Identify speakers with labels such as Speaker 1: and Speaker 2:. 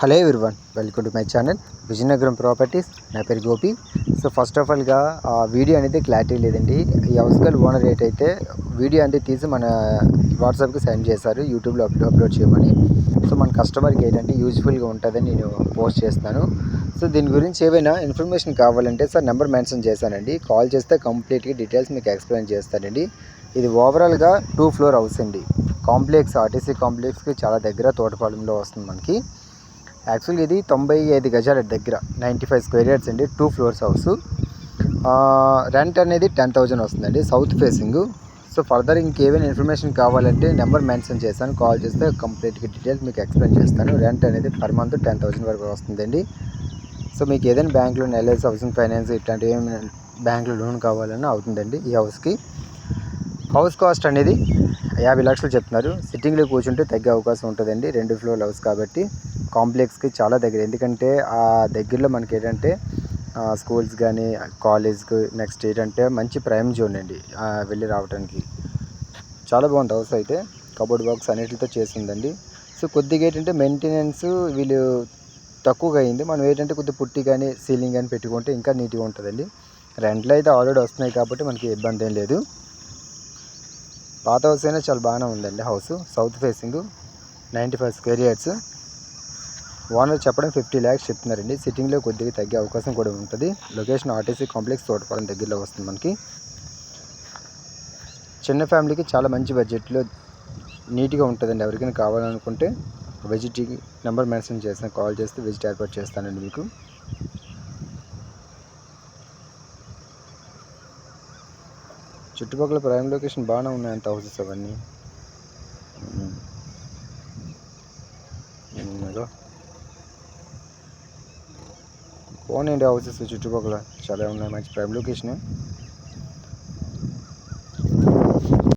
Speaker 1: Hello everyone welcome to my channel Vizianagaram properties. నా పేరు Gopi. So first of ఆల్గా ఆ వీడియో అనేది క్లారిటీ లేదండి. ఈ హౌస్కల్ ఓనర్ రేట్ అయితే వీడియో అనేది తీసి మన వాట్సాప్కి సెండ్ చేశారు యూట్యూబ్లో అప్లోడ్ అప్లోడ్ చేయమని. సో మన కస్టమర్కి ఏంటంటే యూజ్ఫుల్గా ఉంటుందని నేను పోస్ట్ చేస్తాను సో దీని గురించి ఏవైనా ఇన్ఫర్మేషన్ కావాలంటే సార్ నెంబర్ మెన్షన్ చేశానండి. కాల్ చేస్తే కంప్లీట్గా డీటెయిల్స్ మీకు ఎక్స్ప్లెయిన్ చేస్తానండి. ఇది ఓవరాల్గా టూ ఫ్లోర్ హౌస్ అండి. కాంప్లెక్స్ ఆర్టీసీ కాంప్లెక్స్కి చాలా దగ్గర తోటపాలెంలో వస్తుంది మనకి. యాక్చువల్గా ఇది తొంభై ఐదు గజాల దగ్గర నైంటీ ఫైవ్ స్క్వేర్ యార్డ్స్ అండి టూ ఫ్లోర్స్ హౌస్. రెంట్ అనేది టెన్ థౌజండ్ వస్తుందండి సౌత్ ఫేసింగ్. సో ఫర్దర్ ఇంకేమైనా ఇన్ఫర్మేషన్ కావాలంటే నెంబర్ మెన్షన్ చేస్తాను కాల్ చేస్తే కంప్లీట్గా డీటెయిల్స్ మీకు ఎక్స్ప్లెయిన్ చేస్తాను. రెంట్ అనేది పర్ మంత్ టెన్ థౌజండ్ వరకు వస్తుందండి. సో మీకు ఏదైనా bank loan LIC housing finance ఇట్లాంటివి ఏమైనా బ్యాంకులో లోన్ కావాలన్నా అవుతుందండి ఈ హౌస్కి. హౌస్ కాస్ట్ అనేది యాభై లక్షలు చెప్తున్నారు. సిట్టింగ్లో కూర్చుంటే తగ్గే అవకాశం ఉంటుందండి. రెండు ఫ్లోర్ హౌస్ కాబట్టి కాంప్లెక్స్కి చాలా దగ్గర. ఎందుకంటే ఆ దగ్గరలో మనకి ఏంటంటే స్కూల్స్ కానీ కాలేజ్కి నెక్స్ట్ ఏంటంటే మంచి ప్రైమ్ జోన్ అండి. వెళ్ళి రావడానికి చాలా బాగుంది హౌస్ అయితే. కబోర్డ్ బాక్స్ అన్నిటితో చేసిందండి. సో కొద్దిగా ఏంటంటే మెయింటెనెన్స్ వీళ్ళు తక్కువగా అయింది. మనం ఏంటంటే కొద్దిగా పుట్టి కానీ సీలింగ్ కానీ పెట్టుకుంటే ఇంకా నీట్గా ఉంటుందండి. రెంట్లు అయితే ఆల్రెడీ వస్తున్నాయి కాబట్టి మనకి ఇబ్బంది ఏం లేదు. పాత హౌస్ అయినా చాలా బాగానే ఉందండి house south facing ninety five square yards owner చెప్పడం ఫిఫ్టీ ల్యాక్స్ చెప్తున్నారండి. సిట్టింగ్లో కొద్దిగా తగ్గే అవకాశం కూడా ఉంటుంది. లొకేషన్ ఆర్టీసీ కాంప్లెక్స్ తోటపాలెం దగ్గరలో వస్తుంది మనకి. చిన్న ఫ్యామిలీకి చాలా మంచి బడ్జెట్లో నీట్గా ఉంటుందండి ఎవరికైనా కావాలనుకుంటే. విజిట్ నెంబర్ మెన్షన్ చేస్తాను కాల్ చేస్తే విజిట్ ఏర్పాటు చేస్తానండి మీకు. చుట్టుపక్కల ప్రైమ్ లొకేషన్ బాగానే ఉన్నాయి హౌసెస్ అవన్నీ. ఉమ్. బాగున్నాయండి హౌసెస్ చుట్టుపక్కల. చాలా ఉన్నాయి మంచి ప్రైమ్ లొకేషన్